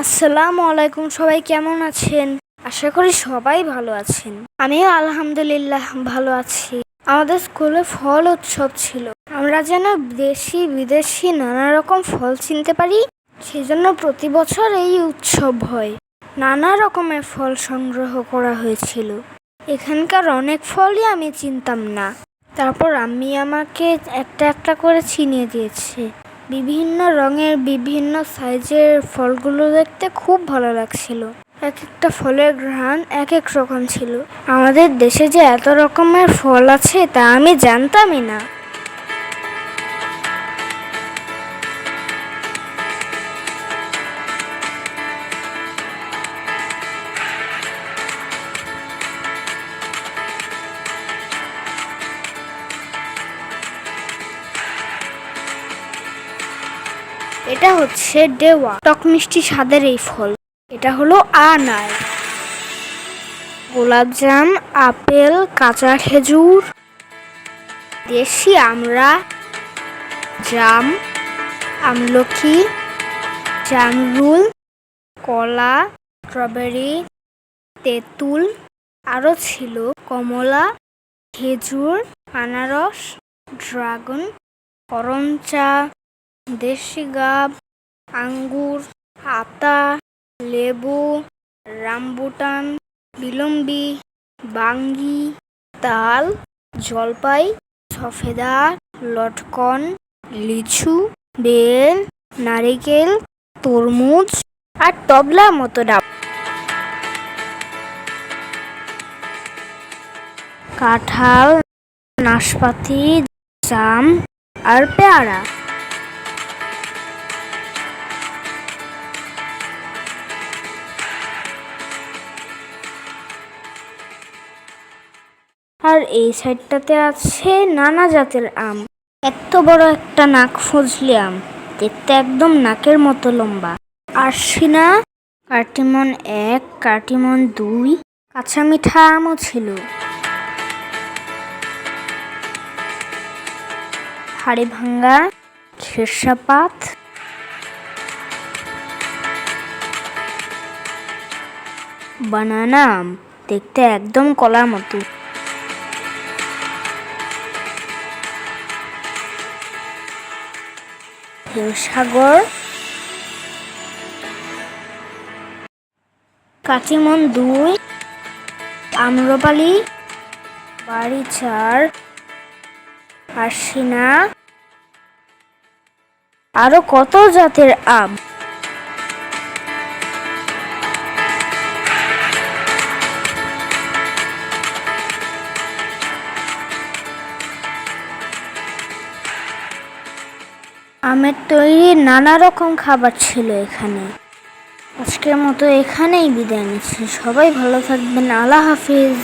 আসসালামু আলাইকুম, সবাই কেমন আছেন? আশা করি সবাই ভালো আছেন। আমিও আলহামদুলিল্লাহ ভালো আছি। আমাদের স্কুলে ফল উৎসব ছিল। আমরা যেন দেশি, বিদেশি নানা রকম ফল চিনতে পারি, সেজন্য প্রতি বছর এই উৎসব হয়। নানা রকমের ফল সংগ্রহ করা হয়েছিল। এখানকার অনেক ফলই আমি চিনতাম না। তারপর আমি আমাকে একটা একটা করে চিনিয়ে দিয়েছে। বিভিন্ন রঙের বিভিন্ন সাইজের ফলগুলো দেখতে খুব ভালো লাগছিল। এক একটা ফলের ঘ্রাণ এক এক রকম ছিল। আমাদের দেশে যে এত রকমের ফল আছে তা আমি জানতামই না। এটা হচ্ছে ডেওয়া টক মিষ্টি স্বাদের এই ফল। এটা হলো আনার। গোলাপজাম, আপেল, কাঁচা খেজুর দেশি আমরা, জাম, আমলকি, জামরুল, কলা, স্ট্রবেরি, তেঁতুল আরও ছিল। কমলা, খেজুর, আনারস, ড্রাগন, করমচা দেশি গাব, আঙ্গুর আতা লেবু, রামবুটান, বিলম্বি, বাঙ্গি, তাল, জলপাই, সফেদা, লটকন, লিচু, বেল, নারিকেল, তরমুজ আর তবলা মতো ডাব। কাঁঠাল, নাশপাতি, জাম আর পেয়ারা। আর এই সাইডটাতে আছে নানা জাতের আম। এত বড় একটা নাক ফজলি আম। দেখতে একদম নাকের মতো লম্বা। আরশিনা, কার্টিমন এক, কার্টিমন দুই, কাঁচা মিঠা আমও ছিল। হাড়ি ভাঙ্গা খেরসাপাত বানানা আম। দেখতে একদম কলার মতো। হিমসাগর কাটিমন দুই আম্রপালি বাড়িছার আশিনা আরও কত জাতের আম? আমের তৈরি নানা রকম খাবার ছিল এখানে। আজকের মতো এখানেই বিদায় নিচ্ছি। সবাই ভালো থাকবেন। আল্লাহ হাফিজ।